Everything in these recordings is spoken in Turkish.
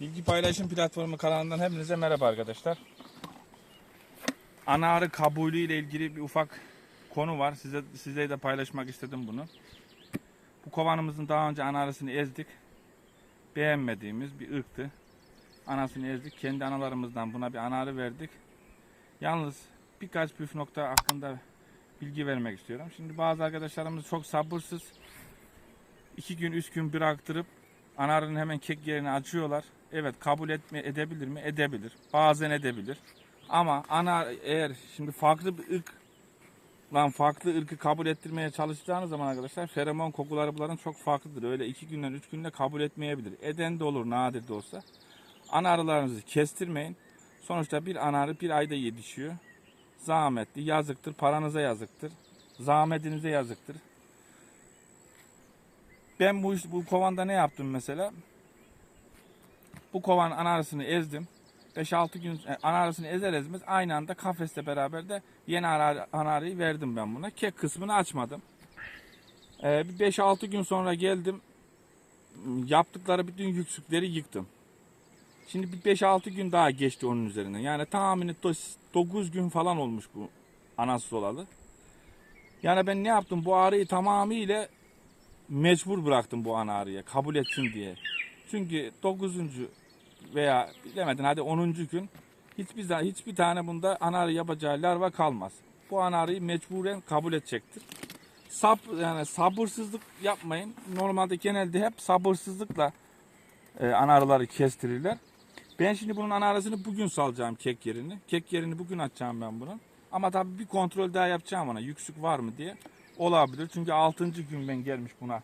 Bilgi Paylaşım Platformu kanalından hepinize merhaba arkadaşlar. Ana arı kabulü ile ilgili bir ufak konu var. Size size de paylaşmak istedim bunu. Bu kovanımızın daha önce ana arısını ezdik. Beğenmediğimiz bir ırktı. Anasını ezdik. Kendi analarımızdan buna bir ana arı verdik. Yalnız birkaç püf nokta hakkında bilgi vermek istiyorum. Şimdi bazı arkadaşlarımız çok sabırsız. iki gün, üç gün bıraktırıp anarının hemen kek yerini açıyorlar. Evet kabul etme, edebilir mi? Edebilir. Bazen edebilir. Ama ana eğer şimdi farklı bir ırk lan farklı ırkı kabul ettirmeye çalışacağınız zaman arkadaşlar feromon kokuları bunların çok farklıdır. Öyle iki günden üç günde kabul etmeyebilir. Eden de olur nadir de olsa. Ana arılarınızı kestirmeyin. Sonuçta bir ana arı bir ayda yetişiyor. Zahmetli, yazıktır, paranıza yazıktır. Zahmetinize yazıktır. Ben bu bu kovanda ne yaptım mesela? Bu kovan ana arısını ezdim. 5-6 gün e, ana arısını ezer ezmez aynı anda kafeste beraber de yeni ana, ana arıyı verdim ben buna. Kek kısmını açmadım. Ee, bir 5-6 gün sonra geldim. Yaptıkları bütün yüksükleri yıktım. Şimdi bir 5-6 gün daha geçti onun üzerinden. Yani tahmini 9 gün falan olmuş bu anasız olalı. Yani ben ne yaptım? Bu arıyı tamamıyla mecbur bıraktım bu ana arıya kabul etsin diye. Çünkü 9. veya bilemedin hadi 10. gün hiçbir hiçbir tane bunda ana arı yapacağı larva kalmaz. Bu ana arıyı mecburen kabul edecektir. Sab yani sabırsızlık yapmayın. Normalde genelde hep sabırsızlıkla e, ana arıları kestirirler. Ben şimdi bunun ana arasını bugün salacağım kek yerini. Kek yerini bugün açacağım ben bunun. Ama tabii bir kontrol daha yapacağım ona. Yüksük var mı diye. Olabilir. Çünkü 6. gün ben gelmiş buna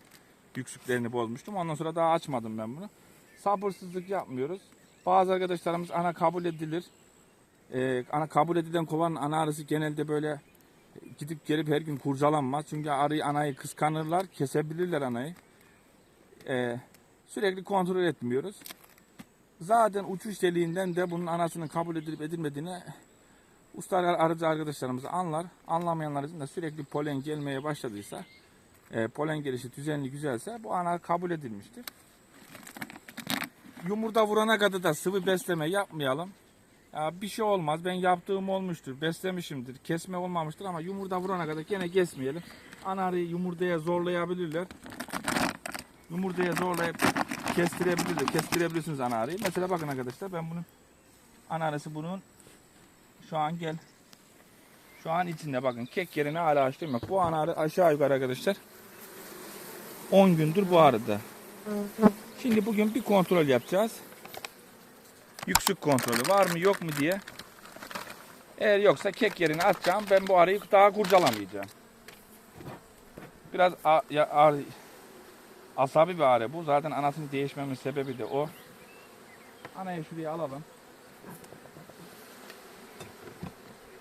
yüksüklerini bozmuştum. Ondan sonra daha açmadım ben bunu. Sabırsızlık yapmıyoruz. Bazı arkadaşlarımız ana kabul edilir. Ee, ana kabul edilen kovanın ana arısı genelde böyle gidip gelip her gün kurcalanmaz. Çünkü arıyı anayı kıskanırlar, kesebilirler anayı. Ee, sürekli kontrol etmiyoruz. Zaten uçuş deliğinden de bunun anasının kabul edilip edilmediğini usta arıcı arkadaşlarımız anlar. Anlamayanlar için de sürekli polen gelmeye başladıysa, e, polen gelişi düzenli güzelse bu ana kabul edilmiştir. Yumurta vurana kadar da sıvı besleme yapmayalım. Ya bir şey olmaz. Ben yaptığım olmuştur. Beslemişimdir. Kesme olmamıştır ama yumurta vurana kadar gene kesmeyelim. Ana arıyı yumurtaya zorlayabilirler. Yumurtaya zorlayıp kestirebilirler. Kestirebilirsiniz ana arıyı. Mesela bakın arkadaşlar ben bunun ana arısı bunun şu an gel. Şu an içinde bakın kek yerine hala açtım yok. Bu ana arı aşağı yukarı arkadaşlar 10 gündür bu arıda. Şimdi bugün bir kontrol yapacağız. Yüksük kontrolü var mı yok mu diye. Eğer yoksa kek yerine atacağım. Ben bu arıyı daha kurcalamayacağım. Biraz asabi bir arı bu. Zaten anasının değişmemin sebebi de o. Anayı şuraya alalım.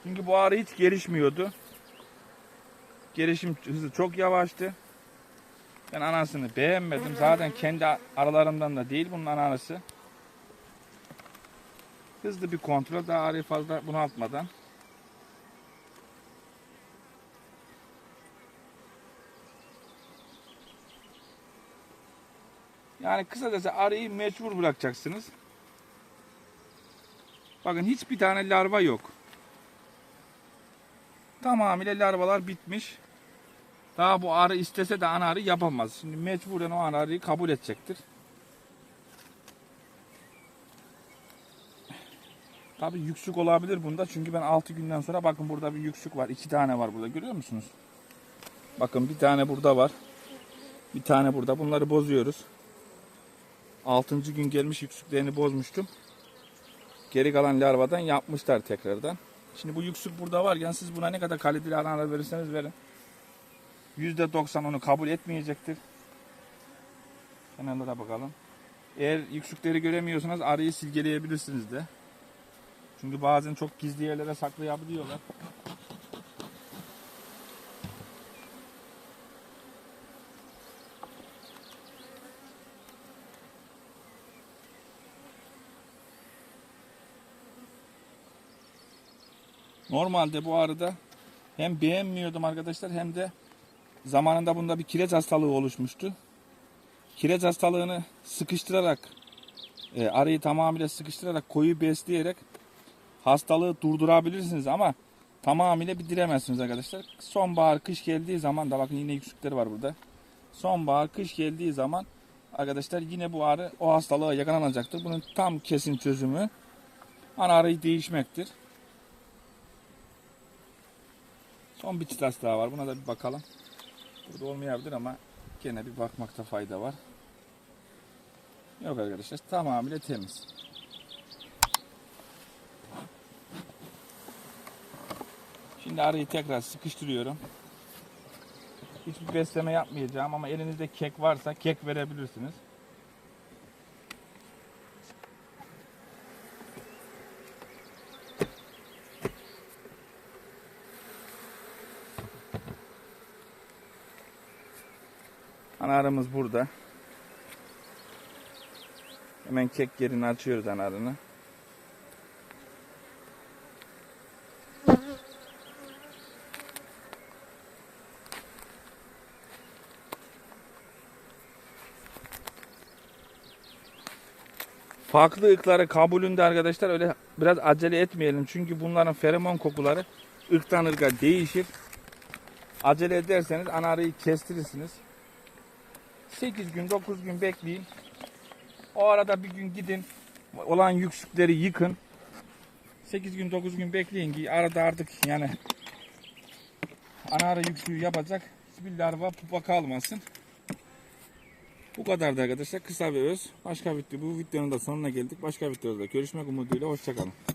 Çünkü bu arı hiç gelişmiyordu. Gelişim hızı çok yavaştı. Ben anasını beğenmedim. Zaten kendi aralarından da değil bunun anası. Hızlı bir kontrol daha arıyı fazla bunaltmadan. Yani kısacası arıyı mecbur bırakacaksınız. Bakın hiçbir tane larva yok. Tamamıyla larvalar bitmiş. Daha bu arı istese de ana arı yapamaz. Şimdi mecburen o ana arıyı kabul edecektir. Tabi yüksük olabilir bunda. Çünkü ben 6 günden sonra bakın burada bir yüksük var. 2 tane var burada görüyor musunuz? Bakın bir tane burada var. Bir tane burada. Bunları bozuyoruz. 6. gün gelmiş yüksüklerini bozmuştum. Geri kalan larvadan yapmışlar tekrardan. Şimdi bu yüksük burada var. Yani siz buna ne kadar kaliteli ana verirseniz verin. %90 onu kabul etmeyecektir. Kenarlara bakalım. Eğer yüksükleri göremiyorsanız arıyı silgeleyebilirsiniz de. Çünkü bazen çok gizli yerlere saklayabiliyorlar. Normalde bu arada hem beğenmiyordum arkadaşlar hem de zamanında bunda bir kireç hastalığı oluşmuştu. Kireç hastalığını sıkıştırarak e, arıyı tamamıyla sıkıştırarak koyu besleyerek hastalığı durdurabilirsiniz ama tamamıyla bitiremezsiniz arkadaşlar. Sonbahar kış geldiği zaman da bakın yine yüksükleri var burada. Sonbahar kış geldiği zaman arkadaşlar yine bu arı o hastalığa yakalanacaktır. Bunun tam kesin çözümü ana arıyı değişmektir. Son bir çıtas daha var. Buna da bir bakalım. Burada olmayabilir ama gene bir bakmakta fayda var. Yok arkadaşlar tamamıyla temiz. Şimdi arıyı tekrar sıkıştırıyorum. Hiçbir besleme yapmayacağım ama elinizde kek varsa kek verebilirsiniz. Anarımız burada. Hemen kek yerini açıyoruz anarını. Farklı ırkları kabulünde arkadaşlar öyle biraz acele etmeyelim. Çünkü bunların feromon kokuları ırktan ırka değişir. Acele ederseniz anarıyı kestirirsiniz. 8 gün 9 gün bekleyin. O arada bir gün gidin olan yüksükleri yıkın. 8 gün 9 gün bekleyin ki arada artık yani ana ara yüksüğü yapacak hiçbir larva pupa kalmasın. Bu kadardı arkadaşlar kısa ve öz. Başka video bu videonun da sonuna geldik. Başka videoda görüşmek umuduyla hoşçakalın.